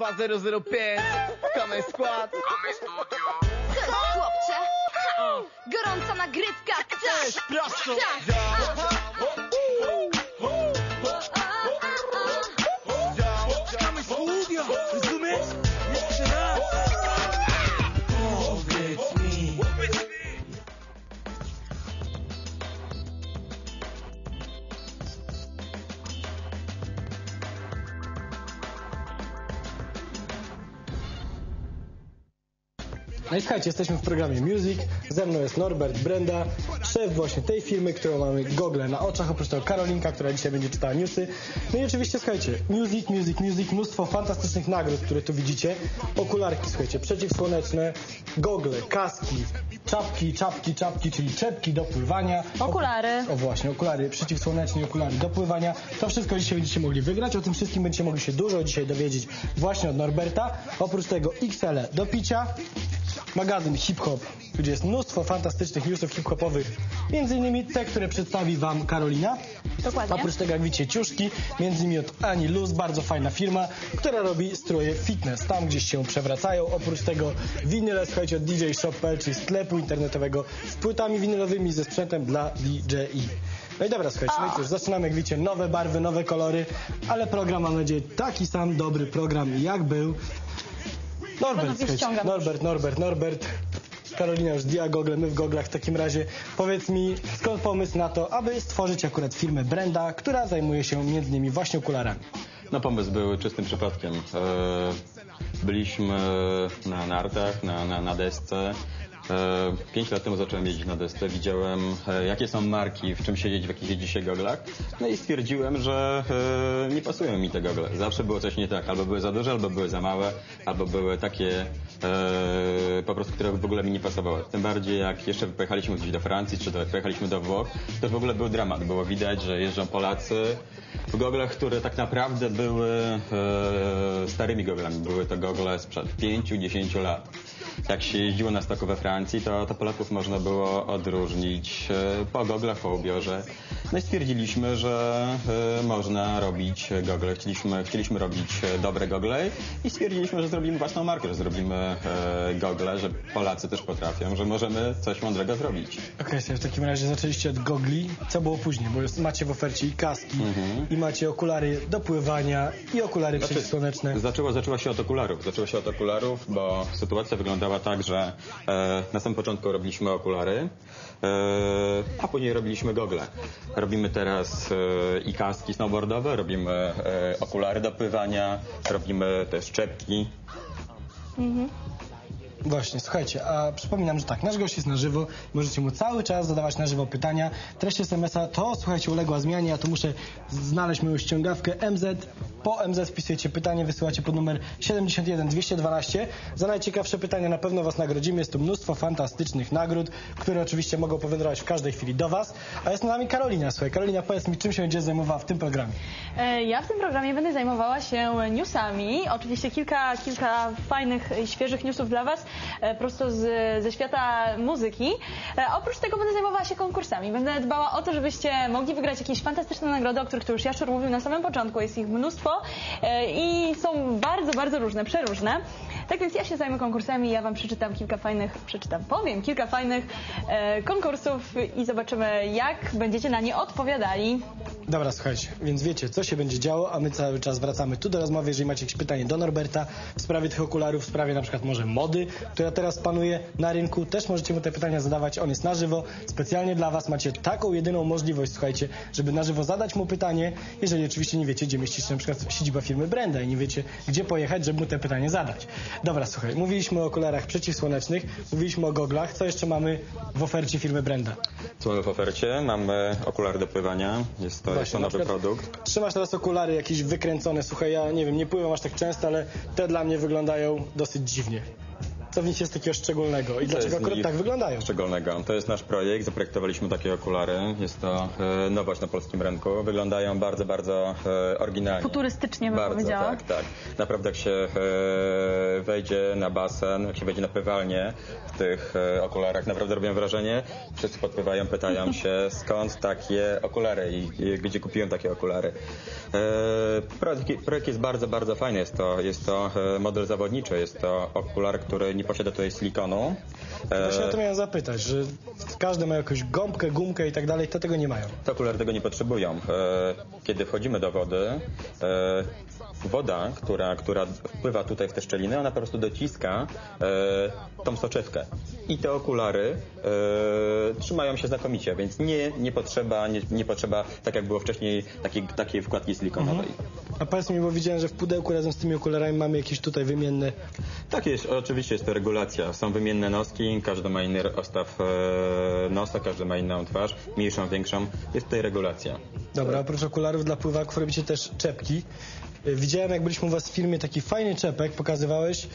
2005 Kamej skład Chłopcze, ha, gorąca nagrywka, tak, Prosto tak. No i słuchajcie, jesteśmy w programie Music. Ze mną jest Norbert Brenda, szef właśnie tej firmy, którą mamy gogle na oczach. Oprócz tego Karolinka, która dzisiaj będzie czytała newsy. No i oczywiście, słuchajcie, Music, Music, Music, mnóstwo fantastycznych nagród, które tu widzicie. Okularki, słuchajcie, przeciwsłoneczne, gogle, kaski, czapki, czapki, czapki, czyli czepki do pływania. Okulary. O właśnie, okulary przeciwsłoneczne okulary do pływania. To wszystko dzisiaj będziecie mogli wygrać. O tym wszystkim będziecie mogli się dużo dzisiaj dowiedzieć właśnie od Norberta. Oprócz tego XL do picia, magazyn Hip Hop, gdzie jest mnóstwo fantastycznych newsów hip-hopowych, między innymi te, które przedstawi Wam Karolina. Dokładnie. Oprócz tego, jak widzicie, ciuszki, między innymi od Ani Luz, bardzo fajna firma, która robi stroje fitness, tam gdzieś się przewracają. Oprócz tego winyle, słuchajcie, od DJ Shop.pl, czyli sklepu internetowego z płytami winylowymi, ze sprzętem dla DJI. No i dobra, słuchajcie, no i cóż, zaczynamy, jak widzicie, nowe barwy, nowe kolory, ale program, mam nadzieję, taki sam dobry program, jak był. Norbert, ściągam. Norbert, Norbert, Norbert. Karolina już zdjęła gogle, my w goglach w takim razie. Powiedz mi, skąd pomysł na to, aby stworzyć akurat firmę Brenda, która zajmuje się między innymi właśnie okularami? No pomysł był czystym przypadkiem. E, Byliśmy na nartach, na, na, na desce. E, Pięć lat temu zacząłem jeździć na desce. Widziałem, e, jakie są marki, w czym siedzieć, w jakich jeździ się goglach. No i stwierdziłem, że e, nie pasują mi te gogle. Zawsze było coś nie tak. Albo były za duże, albo były za małe, albo były takie po prostu, które w ogóle mi nie pasowały. Tym bardziej jak jeszcze pojechaliśmy gdzieś do Francji, czy to pojechaliśmy do Włoch, to w ogóle był dramat. Było widać, że jeżdżą Polacy w goglach, które tak naprawdę były starymi goglami. Były to gogle sprzed 5-10 lat. Jak się jeździło na stoku we Francji, to, to Polaków można było odróżnić e, po goglach, po ubiorze. No i stwierdziliśmy, że e, można robić gogle. Chcieliśmy, chcieliśmy robić e, dobre gogle i stwierdziliśmy, że zrobimy własną markę, że zrobimy e, gogle, że Polacy też potrafią, że możemy coś mądrego zrobić. Okej, okay, w takim razie zaczęliście od gogli. Co było później? Bo jest, macie w ofercie i kaski, i macie okulary do pływania, i okulary Znaczy, przeciwsłoneczne. Zaczęło, zaczęło się od okularów. Zaczęło się od okularów, bo sytuacja wyglądała tak, że e, na samym początku robiliśmy okulary, e, a później robiliśmy gogle. Robimy teraz e, i kaski snowboardowe, robimy e, okulary do pływania, robimy też czepki. Właśnie, słuchajcie, a przypominam, że tak, nasz gość jest na żywo, możecie mu cały czas zadawać na żywo pytania. Treść SMS-a to, słuchajcie, uległa zmianie, ja tu muszę znaleźć moją ściągawkę MZ. Po MZ wpisujecie pytanie, wysyłacie pod numer 71 212. Za najciekawsze pytania na pewno Was nagrodzimy. Jest tu mnóstwo fantastycznych nagród, które oczywiście mogą powędrować w każdej chwili do Was. A jest z nami Karolina, słuchaj. Karolina, powiedz mi, czym się będziesz zajmowała w tym programie? E, Ja w tym programie będę zajmowała się newsami. Oczywiście kilka, kilka fajnych, i świeżych newsów dla Was, prosto z, ze świata muzyki. E, Oprócz tego będę zajmowała się konkursami. Będę dbała o to, żebyście mogli wygrać jakieś fantastyczne nagrody, o których tu już Jaszczur mówił na samym początku. Jest ich mnóstwo e, i są bardzo, bardzo różne, przeróżne. Tak więc ja się zajmę konkursami, ja Wam przeczytam kilka fajnych, przeczytam, powiem kilka fajnych e, konkursów i zobaczymy, jak będziecie na nie odpowiadali. Dobra, słuchajcie, więc wiecie, co się będzie działo, a my cały czas wracamy tu do rozmowy. Jeżeli macie jakieś pytanie do Norberta w sprawie tych okularów, w sprawie na przykład może mody, która teraz panuje na rynku, też możecie mu te pytania zadawać. On jest na żywo, specjalnie dla Was macie taką jedyną możliwość, słuchajcie, żeby na żywo zadać mu pytanie, jeżeli oczywiście nie wiecie, gdzie mieści się na przykład siedziba firmy Brenda i nie wiecie, gdzie pojechać, żeby mu te pytanie zadać. Dobra, słuchaj, mówiliśmy o okularach przeciwsłonecznych, mówiliśmy o goglach, co jeszcze mamy w ofercie firmy Brenda? Co mamy w ofercie? Mamy okulary do pływania. Jest to, jest to nowy produkt. Trzymasz teraz okulary jakieś wykręcone, słuchaj, ja nie wiem, nie pływam aż tak często, ale te dla mnie wyglądają dosyć dziwnie. Co w nich jest takiego szczególnego i Co dlaczego akurat tak wyglądają? Szczególnego. To jest nasz projekt, zaprojektowaliśmy takie okulary. Jest to e, nowość na polskim rynku. Wyglądają bardzo, bardzo e, oryginalnie. Futurystycznie bym bardzo, powiedziała. Tak, tak. Naprawdę jak się e, wejdzie na basen, jak się wejdzie na pływalnię w tych e, okularach, naprawdę robią wrażenie. Wszyscy podpływają, pytają się skąd takie okulary i, i gdzie kupiłem takie okulary. E, projekt, projekt jest bardzo, bardzo fajny. Jest to, jest to e, model zawodniczy. Jest to okular, który nie posiada tutaj silikonu. E, Właśnie o to miałem zapytać, że każdy ma jakąś gąbkę, gumkę i tak dalej, to tego nie mają. Te okulary tego nie potrzebują. E, Kiedy wchodzimy do wody, e, woda, która, która wpływa tutaj w te szczeliny, ona po prostu dociska e, tą soczewkę. I te okulary e, trzymają się znakomicie, więc nie, nie, potrzeba, nie, nie potrzeba, tak jak było wcześniej, takiej, takiej wkładki silikonowej. A powiedz mi, bo widziałem, że w pudełku razem z tymi okularami mamy jakieś tutaj wymienne. Tak jest, oczywiście jest to regulacja. Są wymienne noski, każdy ma inny rozstaw e, nosa, każdy ma inną twarz, mniejszą, większą. Jest tutaj regulacja. Dobra, oprócz okularów dla pływaków robicie też czepki. Y, Widziałem, jak byliśmy u was w firmie, taki fajny czepek pokazywałeś,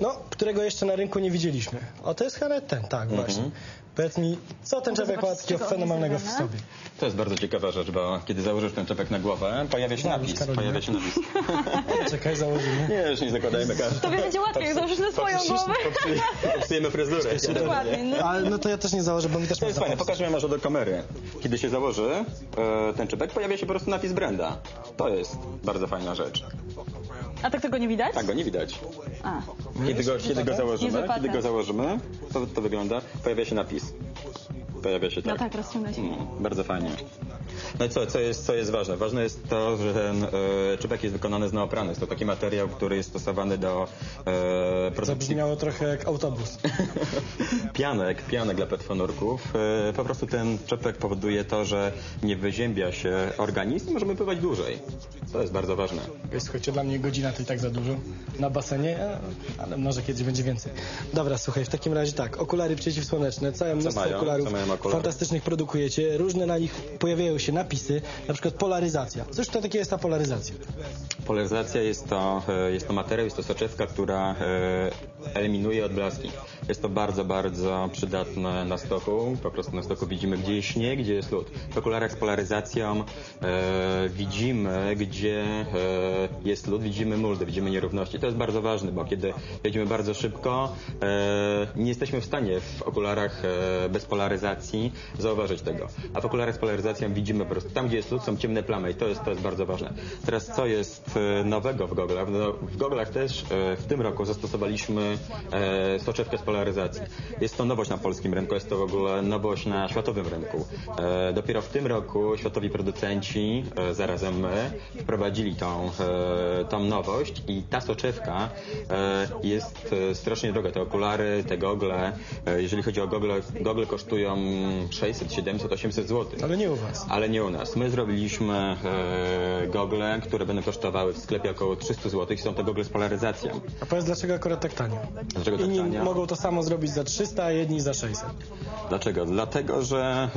no, którego jeszcze na rynku nie widzieliśmy. O, to jest chyba ten, tak, właśnie. Powiedz mi, co ten czepek ma takiego fenomenalnego w sobie? To jest bardzo ciekawa rzecz, bo kiedy założysz ten czepek na głowę, pojawia się napis. Karolina. Pojawia się napis. Czekaj, założymy. Nie, już nie zakładajmy każdy. Tobie będzie łatwiej, jak założysz na swoją głowę. Popsujemy fryzurę. Dokładnie. No. Ale no to ja też nie założę, bo mi też To jest fajne, pokażmy może do kamery. Kiedy się założy e, ten czepek, pojawia się po prostu napis Brenda. To jest bardzo fajna rzecz. A tak tego nie widać? Tak go nie widać. A. Kiedy go, kiedy go założymy, kiedy go założymy, to, to wygląda, pojawia się napis. Pojawia się No tak. tak, rozciąga się. Mm, bardzo fajnie. No i co, co, jest, co jest ważne? Ważne jest to, że ten e, czepek jest wykonany z neopranu. Jest to taki materiał, który jest stosowany do e, produkcji Zabrzmiało trochę jak autobus. pianek, pianek dla petfonurków. E, po prostu ten czepek powoduje to, że nie wyziębia się organizm i możemy pływać dłużej. To jest bardzo ważne. Słuchajcie, dla mnie godzina to i tak za dużo na basenie, e, ale może kiedyś będzie więcej. Dobra, słuchaj, w takim razie tak, okulary przeciwsłoneczne, całe mnóstwo mają? okularów Co mają okulary? fantastycznych produkujecie, różne na nich pojawiają się napisy, na przykład polaryzacja. Cóż to takie jest ta polaryzacja? Polaryzacja jest to, e, jest to materiał, jest to soczewka, która e, eliminuje odblaski. Jest to bardzo, bardzo przydatne na stoku. Po prostu na stoku widzimy, gdzie jest śnieg, gdzie jest lód. W okularach z polaryzacją e, widzimy, gdzie e, jest lód, widzimy muldę, widzimy nierówności. To jest bardzo ważne, bo kiedy jedziemy bardzo szybko, e, nie jesteśmy w stanie w okularach e, bez polaryzacji zauważyć tego. A w okularach z polaryzacją widzimy po prostu, tam gdzie jest lód, są ciemne plamy i to jest, to jest bardzo ważne. Teraz co jest e, nowego w goglach? No, w goglach też e, w tym roku zastosowaliśmy soczewkę z polaryzacji. Jest to nowość na polskim rynku, jest to w ogóle nowość na światowym rynku. E, dopiero w tym roku światowi producenci, e, zarazem my, wprowadzili tą, e, tą nowość i ta soczewka jest strasznie droga. Te okulary, te gogle, jeżeli chodzi o gogle, gogle kosztują 600, 700, 800 zł. Ale nie u was. Ale nie u nas. My zrobiliśmy gogle, które będą kosztowały w sklepie około 300 zł i są to gogle z polaryzacją. A powiedz, dlaczego akurat tak tanio? Dlaczego tak tanio? mogą to samo zrobić za 300, a jedni za 600. Dlaczego? Dlatego, że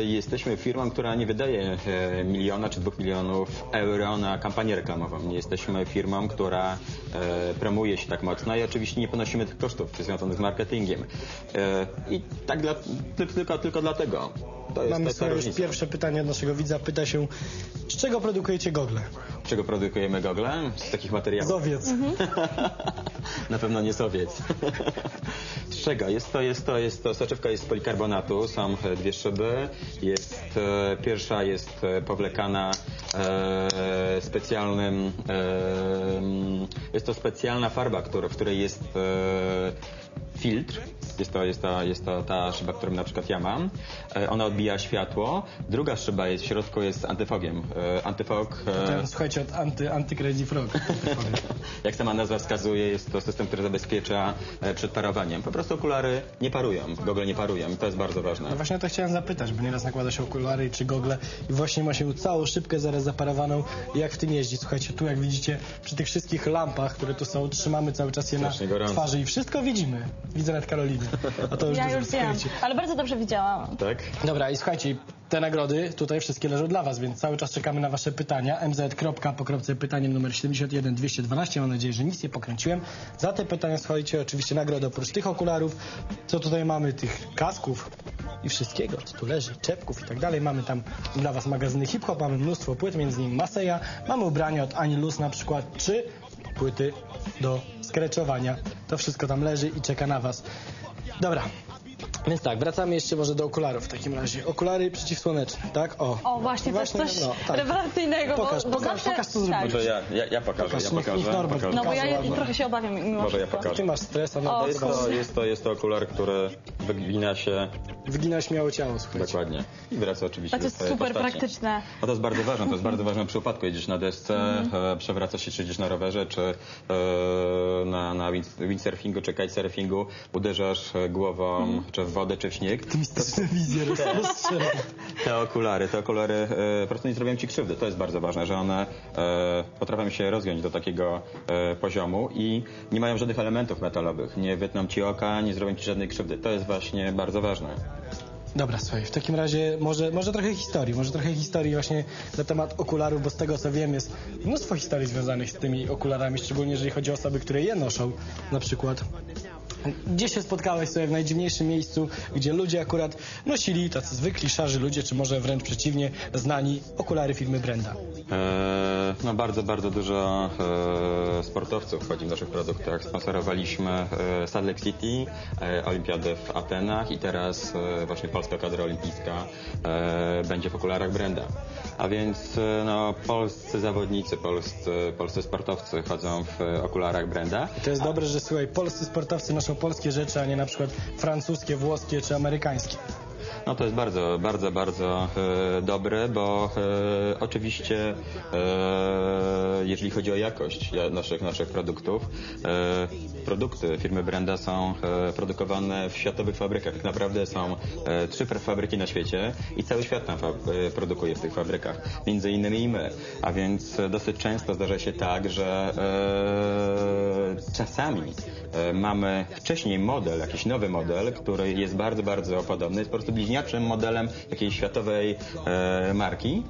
e, jesteśmy firmą, która nie wydaje e, miliona czy dwóch milionów euro na kampanię reklamową. Nie jesteśmy firmą, która e, promuje się tak mocno i oczywiście nie ponosimy tych kosztów związanych z marketingiem. E, I tak dla, tylko, tylko, tylko dlatego. To Mamy jest sobie już pierwsze pytanie od naszego widza. Pyta się, z czego produkujecie gogle? Z czego produkujemy gogle? Z takich materiałów. Z owiec. Na pewno nie sowiec. Z czego? Jest to, jest to, jest to, soczewka jest z polikarbonatu, są e, dwie szyby. Jest, e, pierwsza jest e, powlekana e, specjalnym, e, mm, jest to specjalna farba, która, w której jest e, filtr. Jest to, jest, to, jest to ta szyba, którą na przykład ja mam. E, ona odbija światło. Druga szyba jest w środku jest antyfogiem. E, antyfog e, Ten, słuchajcie, od anty, anty Frog. jak sama nazwa wskazuje, jest to system, który zabezpiecza przed parowaniem. Po prostu okulary nie parują, gogle nie parują i to jest bardzo ważne. No właśnie o to chciałem zapytać, bo nieraz nakłada się okulary czy gogle i właśnie ma się całą szybkę zaraz zaparowaną. Jak w tym jeździć? Słuchajcie, tu jak widzicie, przy tych wszystkich lampach, które tu są, trzymamy cały czas je na Strasznie gorąco. twarzy i wszystko widzimy. widzę nawet Karolinę. A to już Ja dużo, już wiem, ale bardzo dobrze widziałam. Tak? Dobra, i słuchajcie, te nagrody tutaj wszystkie leżą dla Was, więc cały czas czekamy na Wasze pytania. mz. po kropce pytaniem numer 71 212. Mam nadzieję, że nic nie pokręciłem. Za te pytania słuchajcie oczywiście nagrody oprócz tych okularów. Co tutaj mamy? Tych kasków i wszystkiego, co tu leży, czepków i tak dalej. Mamy tam dla Was magazyny hip-hop, mamy mnóstwo płyt, między innymi Maseja. Mamy ubrania od Ani Luz na przykład, czy płyty do skreczowania. To wszystko tam leży i czeka na Was. Dobra, więc tak, wracamy jeszcze może do okularów w takim razie. Okulary przeciwsłoneczne, tak? O, O, właśnie, to jest coś rewelacyjnego. Pokaż, bo, bo pokaż, zawsze... pokaż, co zrobiłeś. Może ja, ja, ja pokażę, Pokaż, ja niech- pokażę. niech Norbert pokażę. No bo ja Ładnie. trochę się obawiam mimo Może ja pokażę. Ty masz stres, a no O, Jest to, jest, to, jest to okular, który wygina się wygina śmiało ciało, słuchajcie. dokładnie i wraca oczywiście A to jest super postaci. praktyczne. A to jest bardzo ważne, to jest bardzo ważne przy upadku. Jedziesz na desce, Mhm. e, przewracasz się, czy jedziesz na rowerze, czy e, na, na wind- windsurfingu, czy kitesurfingu, uderzasz e, głową, Mhm. czy w wodę, czy w śnieg. Optymistyczne wizje rozstrzela. Te okulary, te okulary po prostu nie zrobią ci krzywdy. To jest bardzo ważne, że one potrafią się rozgiąć do takiego poziomu i nie mają żadnych elementów metalowych. Nie wytną ci oka, nie zrobią ci żadnej krzywdy. To jest właśnie bardzo ważne. Dobra, słuchaj, w takim razie może, może trochę historii, może trochę historii właśnie na temat okularów, bo z tego co wiem jest mnóstwo historii związanych z tymi okularami, szczególnie jeżeli chodzi o osoby, które je noszą, na przykład. Gdzie się spotkałeś sobie w najdziwniejszym miejscu, gdzie ludzie akurat nosili, tacy zwykli, szarzy ludzie, czy może wręcz przeciwnie, znani okulary firmy Brenda. E, no bardzo, bardzo dużo e, sportowców wchodzi w naszych produktach. Sponsorowaliśmy e, Salt Lake City, e, Olimpiadę w Atenach i teraz e, właśnie polska kadra olimpijska będzie w okularach Brenda. A więc no, polscy zawodnicy, polscy, polscy sportowcy chodzą w okularach Brenda. To jest dobre, że słuchaj, polscy sportowcy noszą polskie rzeczy, a nie na przykład francuskie, włoskie czy amerykańskie. No to jest bardzo, bardzo, bardzo e, dobre, bo e, oczywiście e, jeżeli chodzi o jakość ja- naszych, naszych produktów, e, produkty firmy Brenda są e, produkowane w światowych fabrykach. Tak naprawdę są e, trzy fabryki na świecie i cały świat tam produkuje w tych fabrykach. Między innymi i my. A więc dosyć często zdarza się tak, że czasami mamy wcześniej model, jakiś nowy model, który jest bardzo, bardzo podobny, jest po prostu bliźniaczym modelem jakiejś światowej e, marki.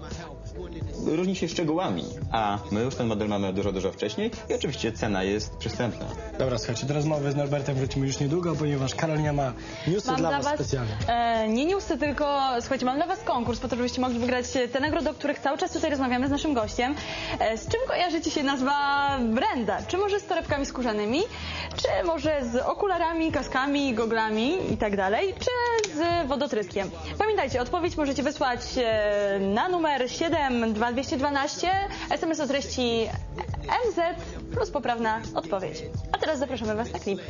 Różni się szczegółami, a my już ten model mamy dużo, dużo wcześniej i oczywiście cena jest przystępna. Dobra, słuchajcie, do rozmowy z Norbertem wrócimy już niedługo, ponieważ Karolina ma newsy Mam dla dla was was specjalne. e, nie newsy, tylko słuchajcie, mam dla was konkurs po to, żebyście mogli wygrać te nagrody, o których cały czas tutaj rozmawiamy z naszym gościem. E, z czym kojarzy ci się nazwa Brenda? Czy może z torebkami skórzanymi? Czy może z okularami, kaskami, goglami i tak dalej? Czy z wodotryskiem? Pamiętajcie, odpowiedź możecie wysłać e, na numer 72212 SMS o treści MZ plus poprawna odpowiedź. A teraz zapraszamy was na klip.